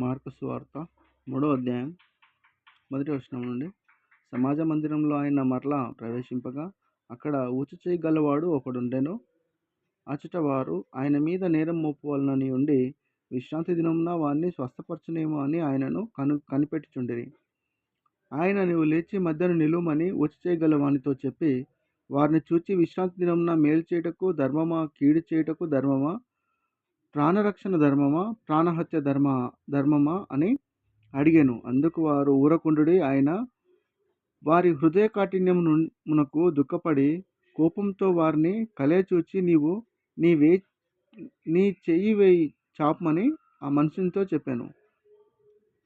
Mark స్వార్త మూడో అధ్యాయం మొదటి వచనం నుండి. సమాజ మందిరంలో ఆయన మరలా ప్రవేశింపగా అక్కడ ఊచచేయి చేయగలవాడు ఒకడుండెను. అచట వారు ఆయన మీద నేరం మోపవలనని ఉండి విశ్రాంతి దినమున వారిని స్వస్థపరచునేమో అని ఆయనను కను కనిపెట్టుచుండిరి. ఆయన నీవు లేచి మధ్యను నిలువమని ఊచచేయి చేయగలవానితో చెప్పి వారిని చూచి విశ్రాంతి దినమున మేలు చేయుటకు ధర్మమా కీడు చేయుటకు ధర్మమా ప్రాణరక్షణ ధర్మమా ప్రాణహత్య ధర్మ ధర్మమా అని అడిగాను. అందుకు వారు ఊరకుండుడి ఆయన వారి హృదయ కాఠిన్యమునకు దుఃఖపడి కోపంతో వారిని కలయచూచి నీవు నీ వే నీ చెయ్యి వేయి చాపమని ఆ మనుషునితో చెప్పాను.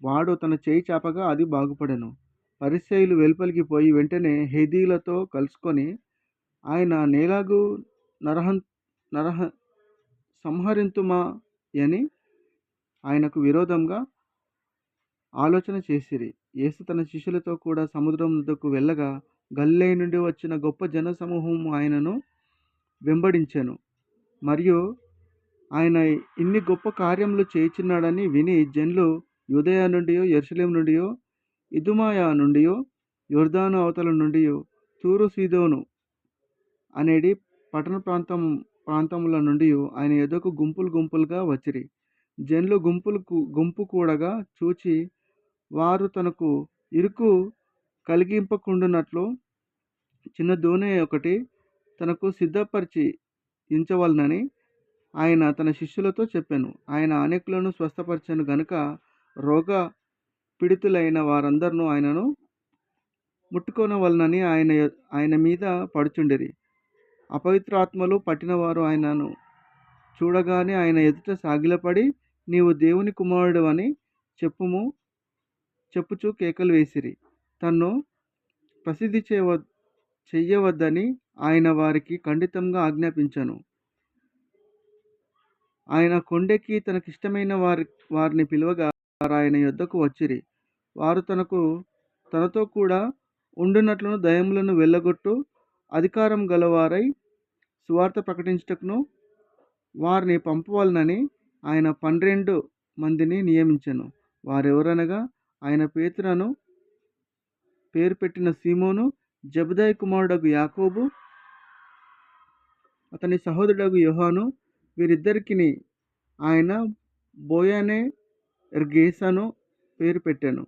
వాడు తన చేయి చాపగా అది బాగుపడెను. పరిసయులు వెలుపలికి పోయి వెంటనే హెదీలతో కలుసుకొని ఆయన నేలాగు నరహం నరహ సంహరింతుమా అని ఆయనకు విరోధంగా ఆలోచన చేసిరి. యేసు తన శిష్యులతో కూడా సముద్రం వద్దకు వెళ్ళగా గల్లే నుండి వచ్చిన గొప్ప జనసమూహం ఆయనను వెంబడించాను. మరియు ఆయన ఇన్ని గొప్ప కార్యములు చేయించున్నాడని విని జనులు యుదయ నుండి ఎరుసలేం నుండి ఇదుమాయా నుండి యోర్దాను అవతల నుండి తూరు సీదోను అనేది పట్టణ ప్రాంతం ప్రాంతముల నుండి ఆయన ఎదుకు గుంపులు గుంపులుగా వచ్చిరి. జనులు గుంపులు గుంపు కూడగా చూచి వారు తనకు ఇరుకు కలిగింపకుండునట్లు చిన్న దోణి ఒకటి తనకు సిద్ధపరిచి ఇంచవలనని ఆయన తన శిష్యులతో చెప్పాను. ఆయన అనేకులను స్వస్థపరిచాను గనుక రోగ పీడితులైన వారందరినూ ఆయనను ముట్టుకోనవలనని ఆయన ఆయన మీద పడుచుండిరి. అపవిత్ర ఆత్మలు పట్టినవారు ఆయనను చూడగానే ఆయన ఎదుట సాగిలపడి నీవు దేవుని కుమారుడు అని చెప్పుము చెప్పుచు కేకలు వేసిరి. తన్ను ప్రసిద్ధి చేయవ చెయ్యవద్దని ఆయన వారికి ఖండితంగా ఆజ్ఞాపించను. ఆయన కొండెక్కి తనకిష్టమైన వారి వారిని పిలువగా ఆయన యొద్దకు వచ్చిరి. వారు తనకు తనతో కూడా ఉండునట్లును దయములను వెళ్ళగొట్టు అధికారం గలవారై సువార్త ప్రకటించుటకును వారిని పంపవాలనని ఆయన పన్నెండు మందిని నియమించను. వారెవరనగా ఆయన పేతురను పేరు పెట్టిన సీమోను జబదాయ్ కుమారుడగు యాకోబు అతని సహోదరుడగు యోహాను వీరిద్దరికి ఆయన బోయనే ఎర్గేసను పేరు పెట్టాను.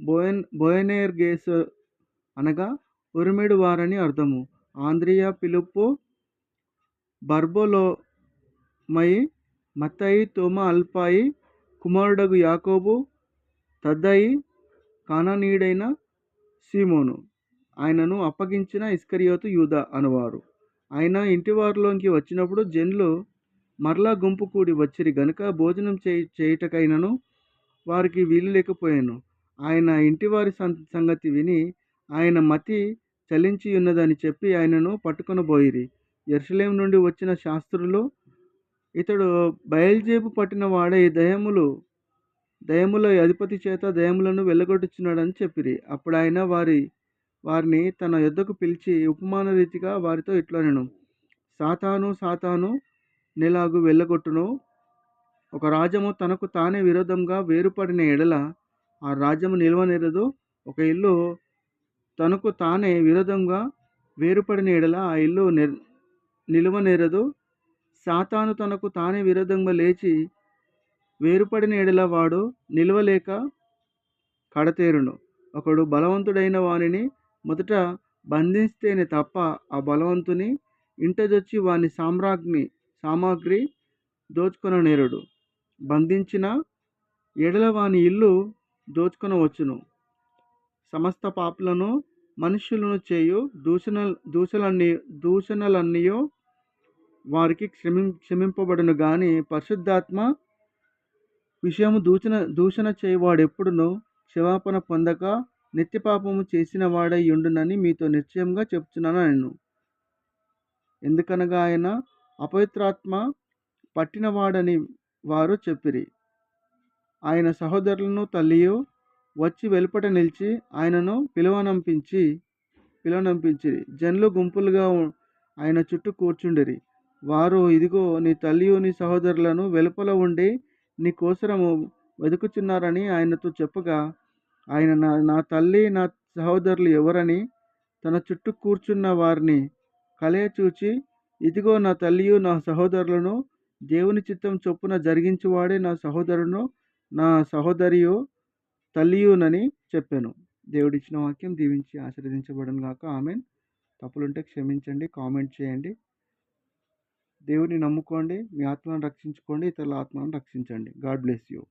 బోయన్ బోయనేర్గేస్ అనగా ఉరిమేడు వారని అర్థము. ఆంద్రియ పిలుపు బర్బోలోమయి మత్తయి తోమ అల్పాయి కుమారుడగు యాకోబు తద్దయి కానానీయుడైన సీమోను. ఆయనను అప్పగించిన ఇస్కరియోతు యూద అనువారు. ఆయన ఇంటివారిలోకి వచ్చినప్పుడు జన్లు మరలా గుంపు కూడి వచ్చిరి గనుక భోజనం చేయి చేయుటకైనను వారికి వీలు లేకపోయాను. ఆయన ఇంటివారి సంగతి విని ఆయన మతి చలించి ఉన్నదని చెప్పి ఆయనను పట్టుకొని పోయిరి ఎరుసలేం నుండి వచ్చిన శాస్త్రులు ఇతడు బయల్జేబు పట్టిన వాడే దయములు దయముల అధిపతి చేత దయములను వెళ్ళగొట్టుచున్నాడని చెప్పిరి. అప్పుడు ఆయన వారి వారిని తన యొద్దకు పిలిచి ఉపమాన రీతిగా వారితో ఇట్లనెను. సాతాను సాతాను నెలాగు వెళ్ళగొట్టును ఒక రాజ్యము తనకు తానే విరోధంగా వేరుపడిన ఎడల ఆ రాజ్యము నిల్వనేరదు. ఒక ఇల్లు తనకు తానే విరోధంగా వేరుపడిన ఎడల ఆ ఇల్లు నిలువనేరదు సాతాను తనకు తానే విరోధంగా లేచి వేరుపడిన ఎడల వాడు నిలవలేక కడతేరును. ఒకడు బలవంతుడైన వానిని మొదట బంధిస్తేనే తప్ప ఆ బలవంతుని ఇంటదొచ్చి వాని సామ్రాజ్ఞి సామాగ్రి దోచుకొన నేరుడు. బంధించిన ఎడల వాని ఇల్లు దోచుకొనవచ్చును సమస్త పాపులను మనుష్యులను చేయు దూషణ దూషణలన్నీ దూషణలన్నీయో వారికి క్షమి క్షమింపబడును కానీ పరిశుద్ధాత్మ విషయము దూషణ దూషణ చేయవాడు ఎప్పుడునో క్షమాపణ పొందక నిత్యపాపము చేసిన వాడై ఉండునని మీతో నిశ్చయంగా చెప్తున్నాను నేను ఎందుకనగా ఆయన అపవిత్రాత్మ పట్టినవాడని వారు చెప్పిరి. ఆయన సహోదరులను తల్లియు వచ్చి వెలుపట నిలిచి ఆయనను పిలువనంపించి పిలువనంపించిరి. జనులు గుంపులుగా ఆయన చుట్టూ కూర్చుండిరి. వారు ఇదిగో నీ తల్లియు నీ సహోదరులను వెలుపల ఉండి నీ కోసరము వెతుకుచున్నారని ఆయనతో చెప్పగా ఆయన నా నా తల్లి నా సహోదరులు ఎవరని తన చుట్టూ కూర్చున్న వారిని కలయచూచి ఇదిగో నా తల్లియు నా సహోదరులను దేవుని చిత్తం చొప్పున జరిగించువాడే నా సహోదరును నా సహోదరియు తల్లియునని చెప్పాను. దేవుడిచ్చిన వాక్యం దీవించి ఆశీర్వదించబడను గాక. ఆమె తప్పులుంటే క్షమించండి కామెంట్ చేయండి. దేవుని నమ్ముకోండి మీ ఆత్మను రక్షించుకోండి ఇతరుల ఆత్మను రక్షించండి. God bless you.